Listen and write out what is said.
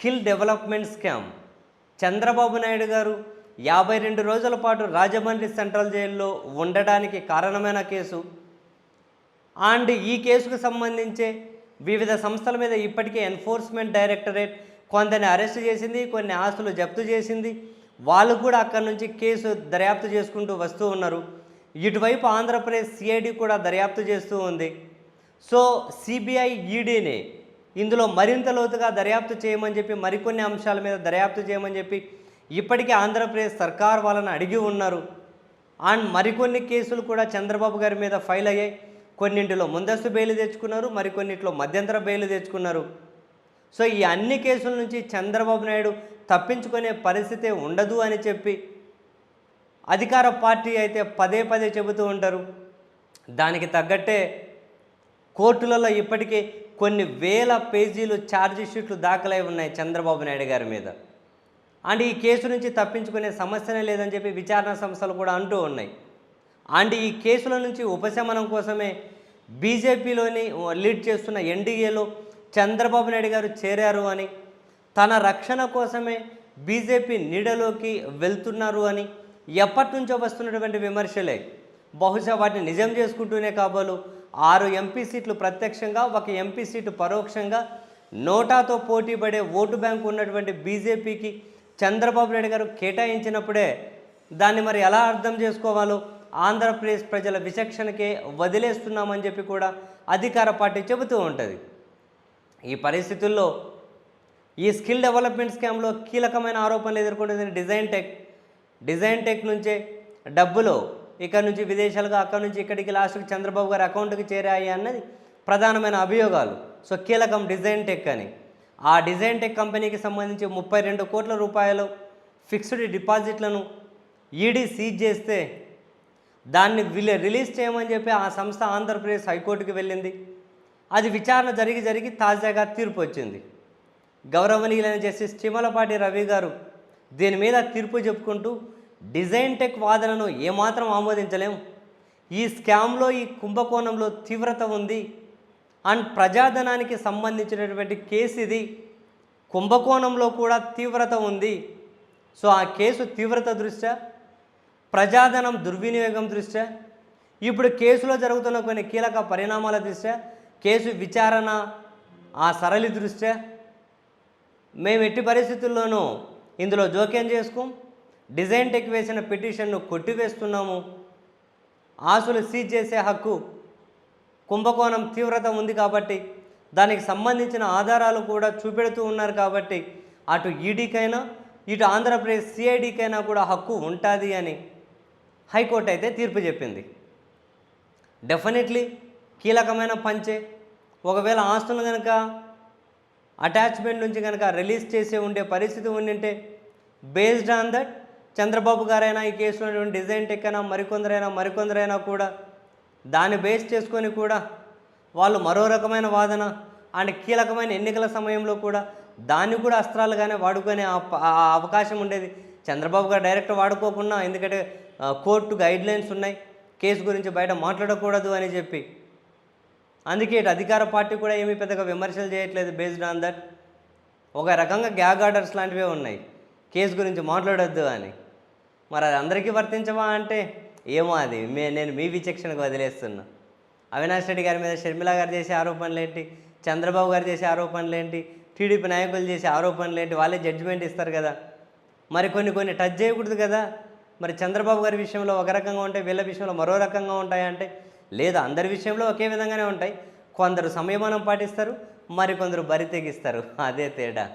Skill development scam. Chandrababu Naidu garu యాభై రెండు రోజుల పాటు రాజమండ్రి సెంట్రల్ జైల్లో ఉండడానికి కారణమైన కేసు. అండ్ ఈ కేసుకు సంబంధించే వివిధ సంస్థల మీద ఇప్పటికే ఎన్ఫోర్స్మెంట్ డైరెక్టరేట్ కొందరిని అరెస్ట్ చేసింది కొన్ని ఆస్తులు జప్తు చేసింది. వాళ్ళు కూడా అక్కడి నుంచి కేసు దర్యాప్తు చేసుకుంటూ వస్తూ ఉన్నారు. ఇటువైపు ఆంధ్రప్రదేశ్ సిఐడి కూడా దర్యాప్తు చేస్తూ ఉంది. సో సిబిఐ ఈడీని ఇందులో మరింత లోతుగా దర్యాప్తు చేయమని చెప్పి మరికొన్ని అంశాల మీద దర్యాప్తు చేయమని చెప్పి ఇప్పటికే ఆంధ్రప్రదేశ్ సర్కార్ వాళ్ళని అడిగి ఉన్నారు. అండ్ మరికొన్ని కేసులు కూడా చంద్రబాబు గారి మీద ఫైల్ అయ్యాయి. కొన్నింటిలో ముందస్తు బెయిల్ తెచ్చుకున్నారు మరికొన్నింటిలో మధ్యంతర బెయిల్ తెచ్చుకున్నారు. సో ఈ అన్ని కేసుల నుంచి చంద్రబాబు నాయుడు తప్పించుకునే పరిస్థితే ఉండదు అని చెప్పి అధికార పార్టీ అయితే పదే పదే చెబుతూ ఉంటారు. దానికి తగ్గట్టే కోర్టులలో ఇప్పటికే కొన్ని వేల పేజీలు ఛార్జ్ షీట్లు దాఖలై ఉన్నాయి చంద్రబాబు నాయుడు గారి మీద. అండ్ ఈ కేసు నుంచి తప్పించుకునే సమస్యనే లేదని చెప్పి విచారణ సంస్థలు కూడా అంటూ ఉన్నాయి. అండ్ ఈ కేసుల నుంచి ఉపశమనం కోసమే బీజేపీలోని లీడ్ చేస్తున్న ఎన్డీఏలో చంద్రబాబు నాయుడు గారు చేరారు అని తన రక్షణ కోసమే బీజేపీ నీడలోకి వెళ్తున్నారు అని ఎప్పటి నుంచో వస్తున్నటువంటి విమర్శలే. బహుశా వాటిని నిజం చేసుకుంటూనే కాబోలు ఆరు ఎంపీ సీట్లు ప్రత్యక్షంగా ఒక ఎంపీ సీటు పరోక్షంగా నోటాతో పోటీ పడే ఓటు బ్యాంకు ఉన్నటువంటి బీజేపీకి చంద్రబాబు నాయుడు గారు కేటాయించినప్పుడే దాన్ని మరి ఎలా అర్థం చేసుకోవాలో ఆంధ్రప్రదేశ్ ప్రజల విచక్షణకే వదిలేస్తున్నామని చెప్పి కూడా అధికార పార్టీ చెబుతూ ఉంటుంది. ఈ పరిస్థితుల్లో ఈ స్కిల్ డెవలప్మెంట్ స్కామ్లో కీలకమైన ఆరోపణలు ఎదుర్కొంటుంది డిజైన్ టెక్. డిజైన్ టెక్ నుంచే డబ్బులో ఇక్కడ నుంచి విదేశాలుగా అక్కడ నుంచి ఇక్కడికి లాస్ట్కి చంద్రబాబు గారి అకౌంట్కి చేరాయి అన్నది ప్రధానమైన అభియోగాలు. సో కీలకం డిజైన్ టెక్ అని. ఆ డిజైన్ టెక్ కంపెనీకి సంబంధించి ముప్పై రెండు కోట్ల రూపాయలు ఫిక్స్డ్ డిపాజిట్లను ఈడీ సీజ్ చేస్తే దాన్ని విలే రిలీజ్ చేయమని చెప్పి ఆ సంస్థ ఆంధ్రప్రదేశ్ హైకోర్టుకి వెళ్ళింది. అది విచారణ జరిగి జరిగి తాజాగా తీర్పు వచ్చింది. గౌరవనీయులైన జస్టిస్ చిమలపాటి రవి గారు దీని మీద తీర్పు చెప్పుకుంటూ డిజైన్ టెక్ వాదనను ఏమాత్రం ఆమోదించలేం. ఈ స్కామ్లో ఈ కుంభకోణంలో తీవ్రత ఉంది. అండ్ ప్రజాధనానికి సంబంధించినటువంటి కేసు ఇది. కుంభకోణంలో కూడా తీవ్రత ఉంది. సో ఆ కేసు తీవ్రత దృష్ట్యా? ప్రజాధనం దుర్వినియోగం దృష్ట్యా? ఇప్పుడు కేసులో జరుగుతున్న కొన్ని కీలక పరిణామాల దృష్ట్యా? కేసు విచారణ ఆ సరళి దృష్ట్యా? మేము ఎట్టి పరిస్థితుల్లోనూ ఇందులో జోక్యం చేసుకోం డిజైన్ టెక్ వేసిన పిటిషన్ను కొట్టివేస్తున్నాము. ఆశలు సీజ్ చేసే హక్కు కుంభకోణం తీవ్రత ఉంది కాబట్టి దానికి సంబంధించిన ఆధారాలు కూడా చూపెడుతూ ఉన్నారు కాబట్టి అటు ఈడీకైనా ఇటు ఆంధ్రప్రదేశ్ సిఐడికైనా కూడా హక్కు ఉంటుంది అని హైకోర్టు అయితే తీర్పు చెప్పింది. డెఫినెట్లీ కీలకమైన పంచే. ఒకవేళ ఆస్తులు కనుక అటాచ్మెంట్ నుంచి కనుక రిలీజ్ చేసే ఉండే పరిస్థితి ఉండింటే బేస్డ్ ఆన్ దట్ చంద్రబాబు గారైనా ఈ కేసులో డిజైన్ టెక్ అయినా మరికొందరైనా మరికొందరైనా కూడా దాన్ని బేస్ చేసుకొని కూడా వాళ్ళు మరో రకమైన వాదన అండ్ కీలకమైన ఎన్నికల సమయంలో కూడా దాన్ని కూడా అస్త్రాలుగానే వాడుకునే ఆ అవకాశం ఉండేది. చంద్రబాబు గారు డైరెక్ట్ వాడుకోకుండా ఎందుకంటే కోర్టు గైడ్ లైన్స్ ఉన్నాయి. కేసు గురించి బయట మాట్లాడకూడదు అని చెప్పి. అందుకే అధికార పార్టీ కూడా ఏమీ పెద్దగా విమర్శలు చేయట్లేదు బేస్డ్ ఆన్ దట్. ఒక రకంగా గ్యాగ్ ఆర్డర్స్ లాంటివే ఉన్నాయి. కేసు గురించి మాట్లాడొద్దు అని. మరి అది అందరికీ వర్తించవా అంటే ఏమో అది. మే నేను మీ విచక్షణకు వదిలేస్తున్నా. అవినాష్ రెడ్డి గారి మీద షర్మిల గారు చేసే ఆరోపణలు ఏంటి చంద్రబాబు గారు చేసే ఆరోపణలు ఏంటి టీడీపీ నాయకులు చేసే ఆరోపణలు ఏంటి వాళ్ళే జడ్జిమెంట్ ఇస్తారు కదా. మరి కొన్ని కొన్ని టచ్ చేయకూడదు కదా. మరి చంద్రబాబు గారి విషయంలో ఒక రకంగా ఉంటాయి వీళ్ళ విషయంలో మరో రకంగా ఉంటాయంటే లేదు. అందరి విషయంలో ఒకే విధంగానే ఉంటాయి. కొందరు సంయమనం పాటిస్తారు మరి కొందరు బరి తెగిస్తారు. అదే తేడా.